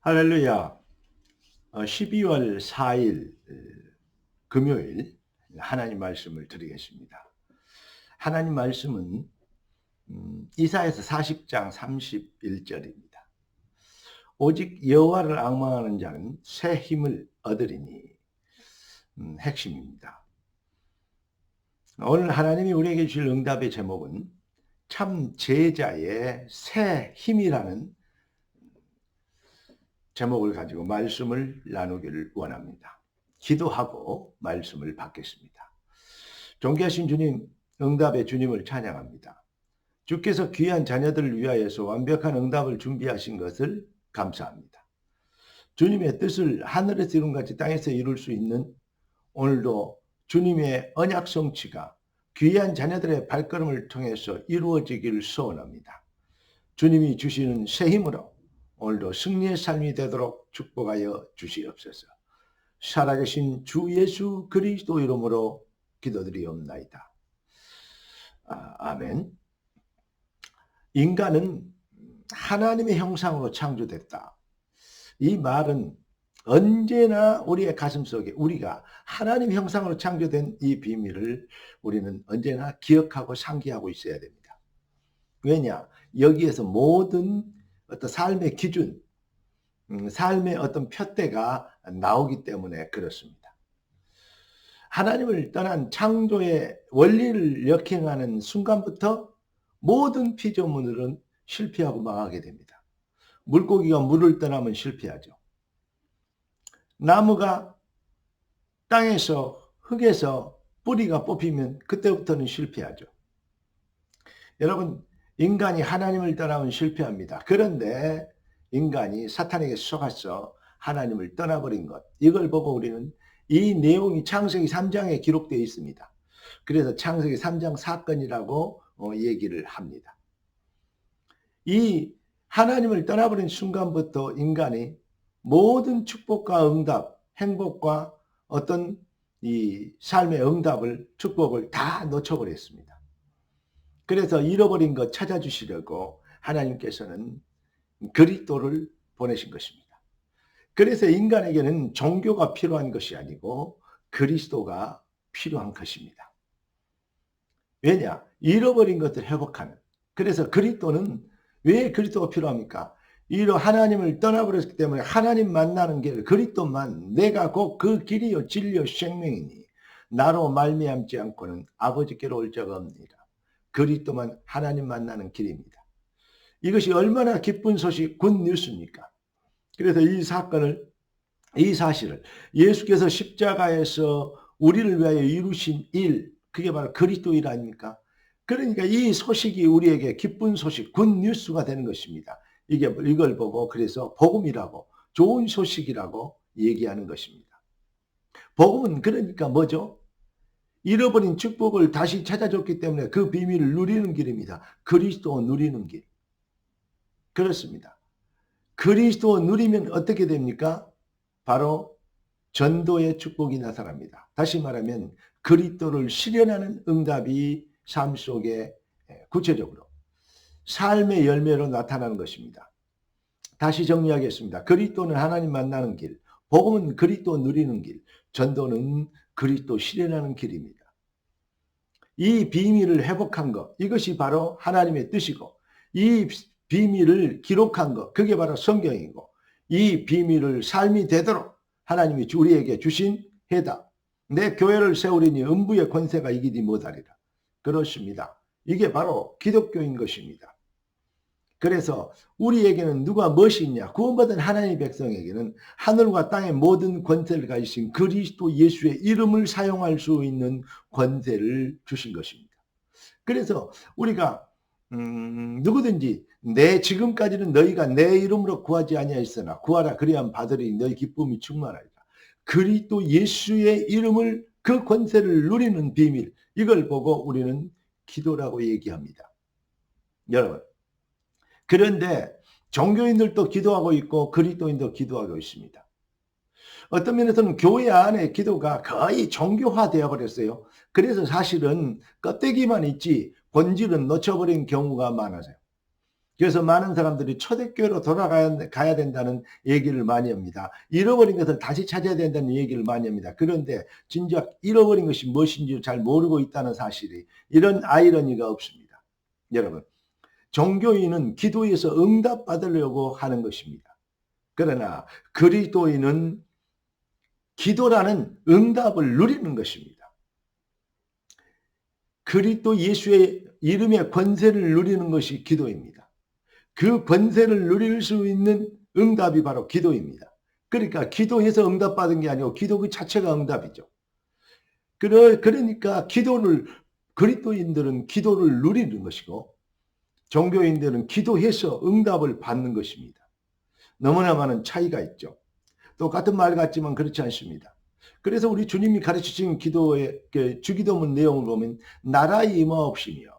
할렐루야. 12월 4일 금요일 하나님 말씀을 드리겠습니다. 하나님 말씀은 음, 이사에서 40장 31절입니다. 오직 여호와를 악망하는 자는 새 힘을 얻으리니 음, 핵심입니다. 오늘 하나님이 우리에게 주실 응답의 제목은 참 제자의 새 힘이라는 제목을 가지고 말씀을 나누기를 원합니다. 기도하고 말씀을 받겠습니다. 존귀하신 주님, 응답의 주님을 찬양합니다. 주께서 귀한 자녀들을 위하여서 완벽한 응답을 준비하신 것을 감사합니다. 주님의 뜻을 하늘에서 이룬 같이 땅에서 이룰 수 있는 오늘도 주님의 언약 성취가 귀한 자녀들의 발걸음을 통해서 이루어지기를 소원합니다. 주님이 주시는 새 힘으로 오늘도 승리의 삶이 되도록 축복하여 주시옵소서. 살아계신 주 예수 그리스도 이름으로 기도드리옵나이다. 아, 아멘. 인간은 하나님의 형상으로 창조됐다. 이 말은 언제나 우리의 가슴 속에 우리가 하나님 형상으로 창조된 이 비밀을 우리는 언제나 기억하고 상기하고 있어야 됩니다. 왜냐? 여기에서 모든 어떤 삶의 기준, 음, 삶의 어떤 표대가 나오기 때문에 그렇습니다. 하나님을 떠난 창조의 원리를 역행하는 순간부터 모든 피조물은 실패하고 망하게 됩니다. 물고기가 물을 떠나면 실패하죠. 나무가 땅에서 흙에서 뿌리가 뽑히면 그때부터는 실패하죠. 여러분 인간이 하나님을 떠나면 실패합니다. 그런데 인간이 사탄에게 속아서 하나님을 떠나버린 것. 이걸 보고 우리는 이 내용이 창세기 3장에 기록되어 있습니다. 그래서 창세기 3장 사건이라고 어, 얘기를 합니다. 이 하나님을 떠나버린 순간부터 인간이 모든 축복과 응답, 행복과 어떤 이 삶의 응답을, 축복을 다 놓쳐버렸습니다. 그래서 잃어버린 것 찾아주시려고 하나님께서는 그리스도를 보내신 것입니다. 그래서 인간에게는 종교가 필요한 것이 아니고 그리스도가 필요한 것입니다. 왜냐? 잃어버린 것을 회복하는. 그래서 그리스도는 왜 그리스도가 필요합니까? 이로 하나님을 떠나버렸기 때문에 하나님 만나는 길 그리스도만 내가 곧 그 길이요 진리요 생명이니 나로 말미암지 않고는 아버지께로 올 자가 없느니라. 그리스도만 하나님 만나는 길입니다. 이것이 얼마나 기쁜 소식, 굿 뉴스입니까? 그래서 이 사건을, 이 사실을 예수께서 십자가에서 우리를 위하여 이루신 일, 그게 바로 그리스도 일 아닙니까? 그러니까 이 소식이 우리에게 기쁜 소식, 굿 뉴스가 되는 것입니다. 이게 이걸 보고 그래서 복음이라고 좋은 소식이라고 얘기하는 것입니다. 복음은 그러니까 뭐죠? 잃어버린 축복을 다시 찾아줬기 때문에 그 비밀을 누리는 길입니다. 그리스도 누리는 길. 그렇습니다. 그리스도 누리면 어떻게 됩니까? 바로 전도의 축복이 나타납니다. 다시 말하면 그리스도를 실현하는 응답이 삶 속에 구체적으로 삶의 열매로 나타나는 것입니다. 다시 정리하겠습니다. 그리스도는 하나님 만나는 길, 복음은 그리스도 누리는 길, 전도는 그리스도 실현하는 길입니다. 이 비밀을 회복한 것, 이것이 바로 하나님의 뜻이고, 이 비밀을 기록한 것, 그게 바로 성경이고, 이 비밀을 삶이 되도록 하나님이 우리에게 주신 해답. 내 교회를 세우리니 음부의 권세가 이기지 못하리라. 그렇습니다. 이게 바로 기독교인 것입니다. 그래서 우리에게는 누가 무엇이 있냐? 구원받은 하나님의 백성에게는 하늘과 땅의 모든 권세를 가지신 그리스도 예수의 이름을 사용할 수 있는 권세를 주신 것입니다. 그래서 우리가 음, 누구든지 내 지금까지는 너희가 내 이름으로 구하지 아니하였으나 구하라 그리함 받으리 너희 기쁨이 충만하리라. 그리스도 예수의 이름을 그 권세를 누리는 비밀 이걸 보고 우리는 기도라고 얘기합니다. 여러분 그런데 종교인들도 기도하고 있고 그리스도인도 기도하고 있습니다. 어떤 면에서는 교회 안에 기도가 거의 종교화되어 버렸어요. 그래서 사실은 껍데기만 있지 본질은 놓쳐버린 경우가 많아서요. 그래서 많은 사람들이 초대교회로 돌아가야 가야 된다는 얘기를 많이 합니다. 잃어버린 것을 다시 찾아야 된다는 얘기를 많이 합니다. 그런데 진작 잃어버린 것이 무엇인지 잘 모르고 있다는 사실이 이런 아이러니가 없습니다. 여러분, 종교인은 기도에서 응답받으려고 하는 것입니다. 그러나 그리스도인은 기도라는 응답을 누리는 것입니다. 그리스도 예수의 이름의 권세를 누리는 것이 기도입니다. 그 권세를 누릴 수 있는 응답이 바로 기도입니다. 그러니까 기도해서 응답받은 게 아니고 기도 그 자체가 응답이죠. 그러니까 기도를 그리스도인들은 기도를 누리는 것이고 종교인들은 기도해서 응답을 받는 것입니다. 너무나 많은 차이가 있죠. 똑같은 말 같지만 그렇지 않습니다. 그래서 우리 주님이 가르치신 기도의 그 주기도문 내용을 보면 나라의 임하옵시며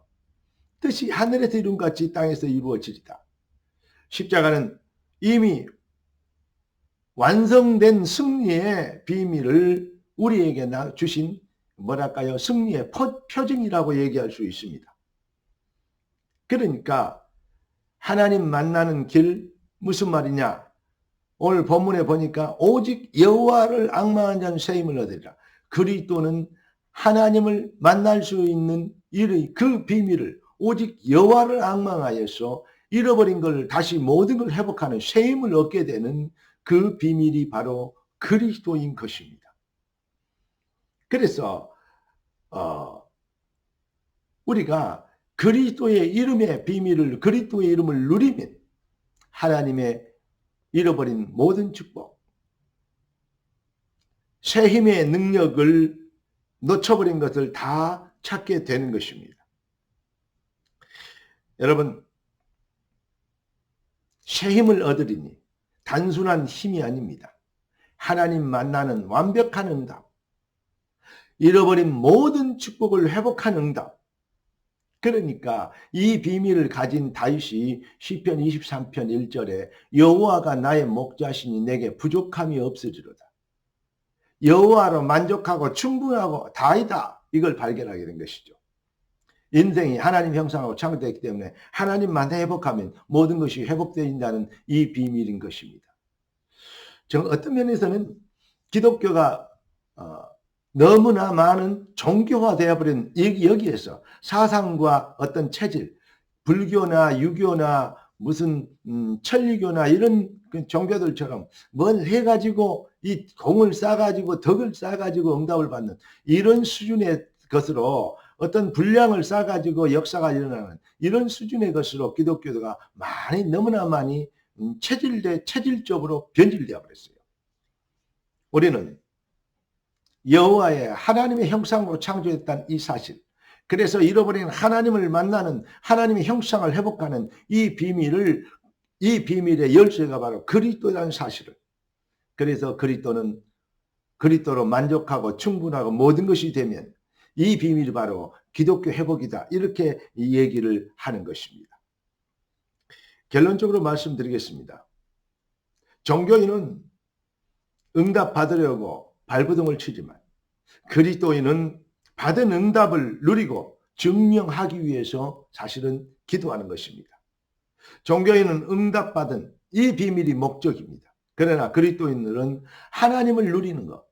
뜻이 하늘에서 이룬 같이 땅에서 이루어지리다. 십자가는 이미 완성된 승리의 비밀을 우리에게 주신 뭐랄까요 승리의 표징이라고 얘기할 수 있습니다. 그러니까 하나님 만나는 길 무슨 말이냐? 오늘 본문에 보니까 오직 여호와를 악망한 자는 세임을 얻으리라. 그리스도는 하나님을 만날 수 있는 일의 그 비밀을 오직 여호와를 악망하여서 잃어버린 걸 다시 모든 걸 회복하는 세임을 얻게 되는 그 비밀이 바로 그리스도인 것입니다. 그래서 어, 우리가 그리스도의 이름의 비밀을 그리스도의 이름을 누리면 하나님의 잃어버린 모든 축복, 새 힘의 능력을 놓쳐버린 것을 다 찾게 되는 것입니다. 여러분, 새 힘을 얻으리니 단순한 힘이 아닙니다. 하나님 만나는 완벽한 응답, 잃어버린 모든 축복을 회복한 응답, 그러니까 이 비밀을 가진 다윗이 시편 23편 1절에 여호와가 나의 목자시니 내게 부족함이 없으리로다. 여호와로 만족하고 충분하고 다이다 이걸 발견하게 된 것이죠. 인생이 하나님 형상으로 창조되기 때문에 하나님만 회복하면 모든 것이 회복된다는 이 비밀인 것입니다. 저 어떤 면에서는 기독교가 어, 너무나 많은 종교화 되어버린 여기에서 사상과 어떤 체질, 불교나 유교나 무슨 음, 천리교나 이런 그 종교들처럼 뭘 해가지고 이 공을 싸가지고 덕을 싸가지고 응답을 받는 이런 수준의 것으로 어떤 분량을 싸가지고 역사가 일어나는 이런 수준의 것으로 기독교가 많이 너무나 많이 음, 체질대 체질적으로 변질되어 버렸어요. 우리는 여호와의 하나님의 형상으로 창조했다는 이 사실. 그래서 잃어버린 하나님을 만나는 하나님의 형상을 회복하는 이 비밀을 이 비밀의 열쇠가 바로 그리스도라는 사실을. 그래서 그리스도는 그리스도로 만족하고 충분하고 모든 것이 되면 이 비밀이 바로 기독교 회복이다. 이렇게 이 얘기를 하는 것입니다. 결론적으로 말씀드리겠습니다. 종교인은 응답 받으려고 발부둥을 치지만 그리스도인은 받은 응답을 누리고 증명하기 위해서 사실은 기도하는 것입니다. 종교인은 응답받은 이 비밀이 목적입니다. 그러나 그리스도인들은 하나님을 누리는 것.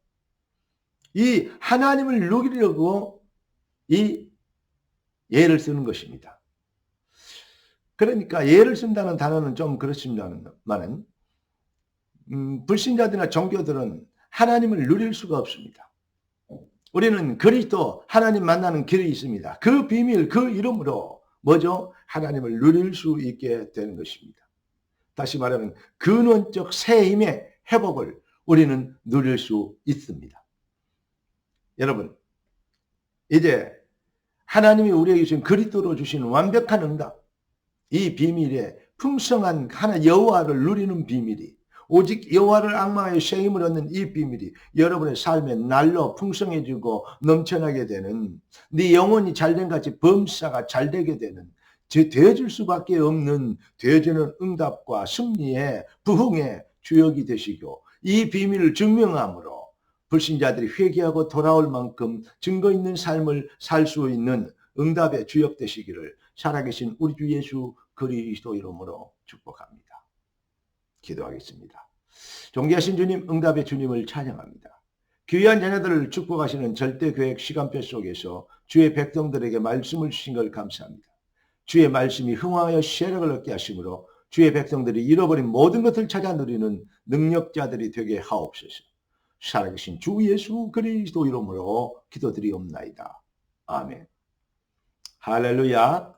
이 하나님을 누리려고 이 예를 쓰는 것입니다. 그러니까 예를 쓴다는 단어는 좀 그렇습니다만은 음, 불신자들이나 종교들은 하나님을 누릴 수가 없습니다. 우리는 그리스도 하나님 만나는 길이 있습니다. 그 비밀, 그 이름으로 뭐죠? 하나님을 누릴 수 있게 되는 것입니다. 다시 말하면 근원적 새 힘의 회복을 우리는 누릴 수 있습니다. 여러분, 이제 하나님이 우리에게 주신 그리스도로 주신 완벽한 응답, 이 비밀에 풍성한 하나 여호와를 누리는 비밀이 오직 여호와를 악마의 쉐임을 얻는 이 비밀이 여러분의 삶에 날로 풍성해지고 넘쳐나게 되는 네 영혼이 잘된 같이 범사가 잘되게 되는 되어줄 수밖에 없는 되어지는 응답과 승리의 부흥의 주역이 되시고 이 비밀을 증명함으로 불신자들이 회개하고 돌아올 만큼 증거 있는 삶을 살 수 있는 응답의 주역 되시기를 살아계신 우리 주 예수 그리스도 이름으로 축복합니다. 기도하겠습니다. 존귀하신 주님, 응답의 주님을 찬양합니다. 귀한 자녀들을 축복하시는 절대 계획 시간표 속에서 주의 백성들에게 말씀을 주신 걸 감사합니다. 주의 말씀이 흥하여 세력을 얻게 하심으로 주의 백성들이 잃어버린 모든 것을 찾아 누리는 능력자들이 되게 하옵소서. 살아계신 주 예수 그리스도 이름으로 기도드리옵나이다. 아멘. 할렐루야.